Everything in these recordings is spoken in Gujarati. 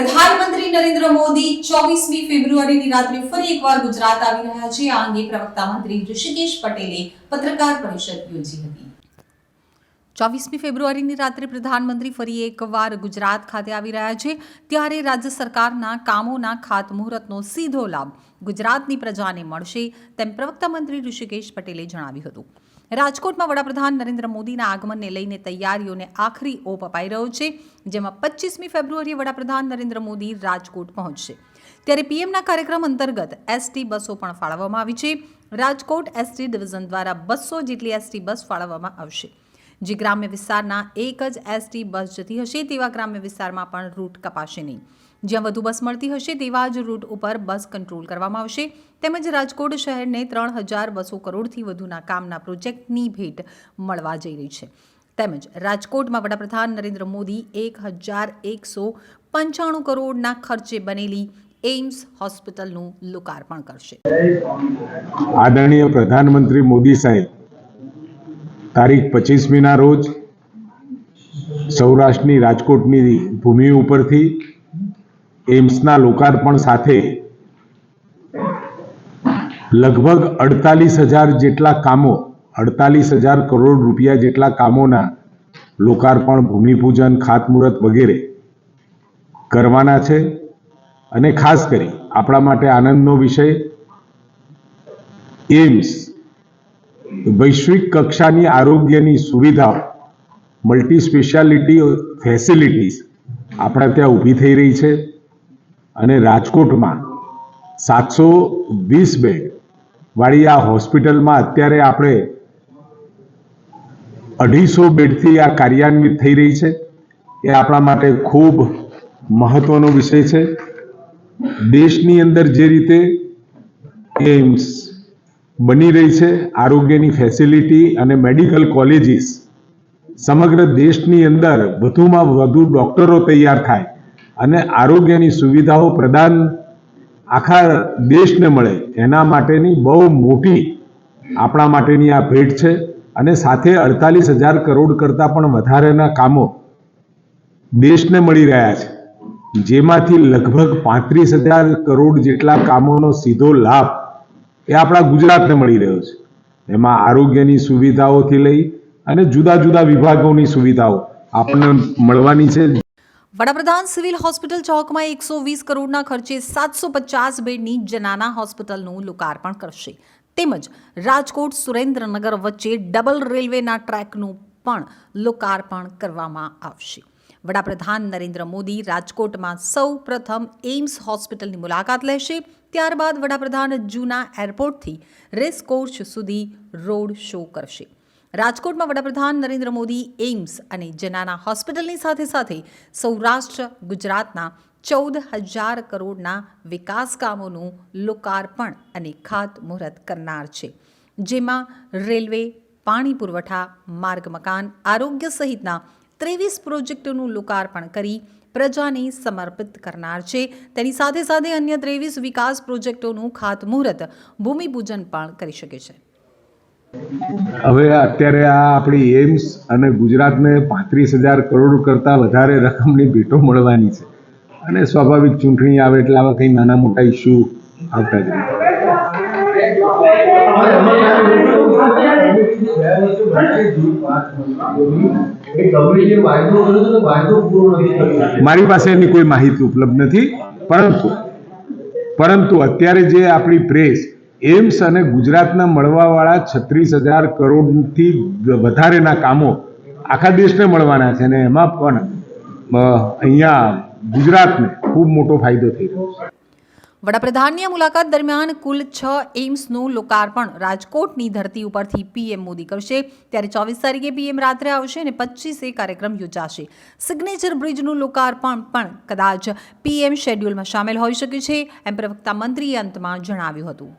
પ્રધાનમંત્રી નરેન્દ્ર મોદી ચોવીસમી ફેબ્રુઆરીની રાત્રે ફરી એકવાર ગુજરાત આવી રહ્યા છે. આ અંગે પ્રવક્તા મંત્રી ઋષિકેશ પટેલે પત્રકાર પરિષદ યોજી હતી. ચોવીસમી ફેબ્રુઆરીની રાત્રે પ્રધાનમંત્રી ફરી એકવાર ગુજરાત ખાતે આવી રહ્યા છે. ત્યારે રાજ્ય સરકારના કામોના ખાતમુહૂર્તનો સીધો લાભ ગુજરાતની પ્રજાને મળશે તેમ પ્રવક્તા મંત્રી ઋષિકેશ પટેલે જણાવ્યું હતું. રાજકોટમાં વડાપ્રધાન નરેન્દ્ર મોદીના આગમનને લઈને તૈયારીઓને આખરી ઓપ અપાઈ રહ્યો છે, જેમાં પચીસમી ફેબ્રુઆરીએ વડાપ્રધાન નરેન્દ્ર મોદી રાજકોટ પહોંચશે. ત્યારે પીએમના કાર્યક્રમ અંતર્ગત એસટી બસો પણ ફાળવવામાં આવી છે. રાજકોટ એસટી ડિવિઝન દ્વારા બસો જેટલી એસટી બસ ફાળવવામાં આવશે. જે ગ્રામ્ય વિસ્તારના એક જ એસટી બસ જતી હશે તેવા ગ્રામ્ય વિસ્તારમાં પણ રૂટ કપાશે નહીં. જ્યાં વધુ બસ મળતી હશે તેવા જ રૂટ ઉપર બસ કંટ્રોલ કરવામાં આવશે. તેમજ રાજકોટ શહેરને ત્રણ હજાર બસો કરોડથી વધુના કામના પ્રોજેક્ટની ભેટ મળવા જઈ રહી છે. તેમજ રાજકોટમાં વડાપ્રધાન નરેન્દ્ર મોદી એક હજાર એકસો પંચાણું કરોડના ખર્ચે બનેલી એઇમ્સ હોસ્પિટલનું લોકાર્પણ કરશે. આદરણીય પ્રધાનમંત્રી મોદી સાહેબ તારીખ પચીસમીના રોજ સૌરાષ્ટ્રની રાજકોટની ભૂમિ ઉપરથી એમ્સના લોકાર્પણ સાથે લગભગ અડતાલીસ હજાર જેટલા કામો, અડતાલીસ હજાર કરોડ રૂપિયા જેટલા કામોના લોકાર્પણ, ભૂમિપૂજન, ખાતમુહૂર્ત વગેરે કરવાના છે અને ખાસ કરી આપણા માટે આનંદનો વિષય એમ્સ વૈશ્વિક કક્ષાની આરોગ્યની સુવિધા મલ્ટી સ્પેશિયાલિટી ફેસિલિટીઝ આપણા ત્યાં ઊભી થઈ રહી છે અને રાજકોટમાં સાતસો વીસ બેડવાળી આ હોસ્પિટલમાં અત્યારે આપણે અઢીસો બેડથી આ કાર્યાન્વિત થઈ રહી છે. એ આપણા માટે ખૂબ મહત્વનો વિષય છે. દેશની અંદર જે રીતે એમ્સ બની રહી છે. આરોગ્યની ફેસિલિટી અને મેડિકલ કોલેજીસ સમગ્ર દેશની અંદર વધુમાં વધુ ડૉક્ટરો તૈયાર થાય અને આરોગ્યની સુવિધાઓ પ્રદાન આખા દેશને મળે. એના માટેની બહુ મોટી આપણા માટેની આ ભેટ છે અને સાથે અડતાલીસ હજાર કરોડ કરતાં પણ વધારેના કામો દેશને મળી રહ્યા છે. જેમાંથી લગભગ પાંત્રીસ હજાર કરોડ જેટલા કામોનો સીધો લાભ એ આપણા ગુજરાતને મળી રહ્યો છે. એમાં આરોગ્યની સુવિધાઓથી લઈ અને જુદા જુદા વિભાગોની સુવિધાઓ આપણને મળવાની છે. વડાપ્રધાન સિવિલ હોસ્પિટલ ચોકમાં એકસો વીસ કરોડના ખર્ચે સાતસો પચાસ બેડની જનાના હોસ્પિટલનું લોકાર્પણ કરશે. તેમજ રાજકોટ સુરેન્દ્રનગર વચ્ચે ડબલ રેલવેના ટ્રેકનું પણ લોકાર્પણ કરવામાં આવશે. વડાપ્રધાન નરેન્દ્ર મોદી રાજકોટમાં સૌ પ્રથમ એઇમ્સ હોસ્પિટલની મુલાકાત લેશે. ત્યારબાદ વડાપ્રધાન જૂના એરપોર્ટથી રેસકોર્સ સુધી રોડ શો કરશે. રાજકોટમાં વડાપ્રધાન નરેન્દ્ર મોદી એઇમ્સ અને જનાના હોસ્પિટલની સાથે સાથે સૌરાષ્ટ્ર, ગુજરાતના ચૌદ હજાર કરોડના વિકાસ કામોનું લોકાર્પણ અને ખાતમુહૂર્ત કરનાર છે. જેમાં રેલવે, પાણી પુરવઠા, માર્ગ મકાન, આરોગ્ય સહિતના ત્રેવીસ પ્રોજેક્ટોનું લોકાર્પણ કરી પ્રજાને સમર્પિત કરનાર છે. તેની સાથે સાથે અન્ય ત્રેવીસ વિકાસ પ્રોજેક્ટોનું ખાતમુહૂર્ત, ભૂમિપૂજન પણ કરી શકે છે. હવે અત્યારે આ આપણી એમ્સ અને ગુજરાતને પાંત્રીસ હજાર કરોડ કરતાં વધારે રકમની ભેટો મળવાની છે. અને સ્વાભાવિક ચૂંટણી આવે એટલે આવા કંઈ નાના મોટા ઇસ્યુ આવતા જ રહે મારી પાસે એની કોઈ માહિતી ઉપલબ્ધ નથી, પરંતુ પરંતુ અત્યારે જે આપણી પ્રેસ એમ્સ અને ગુજરાતના મળવાવાળા છત્રીસ હજાર કરોડથી વધારેના કામો આખા દેશને મળવાના છે અને એમાં પણ અહીંયા ગુજરાતને ખૂબ મોટો ફાયદો થઈ રહ્યો છે. વડાપ્રધાનની મુલાકાત દરમિયાન કુલ છ એઇમ્સનું લોકાર્પણ રાજકોટની ધરતી ઉપરથી પીએમ મોદી કરશે. ત્યારે ચોવીસ તારીખે પીએમ રાત્રે આવશે અને પચીસે કાર્યક્રમ યોજાશે. સિગ્નેચર બ્રિજનું લોકાર્પણ પણ કદાચ પીએમ શેડ્યુલમાં સામેલ હોઈ શકે છે, એમ પ્રવક્તા મંત્રીએ અંતમાં જણાવ્યું હતું.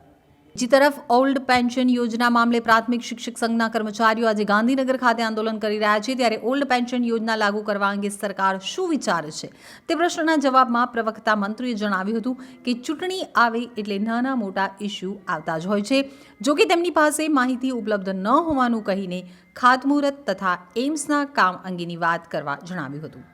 બીજી તરફ, ઓલ્ડ પેન્શન યોજના મામલે પ્રાથમિક શિક્ષક સંઘના કર્મચારીઓ આજે ગાંધીનગર ખાતે આંદોલન કરી રહ્યા છે. ત્યારે ઓલ્ડ પેન્શન યોજના લાગુ કરવા અંગે સરકાર શું વિચારે છે? તે પ્રશ્નના જવાબમાં પ્રવક્તા મંત્રીએ જણાવ્યું હતું કે ચૂંટણી આવે એટલે નાના મોટા ઇસ્યુ આવતા જ હોય છે. જો કે તેમની પાસે માહિતી ઉપલબ્ધ ન હોવાનું કહીને ખાતમુહૂર્ત તથા એમ્સના કામ અંગેની વાત કરવા જણાવ્યું હતું.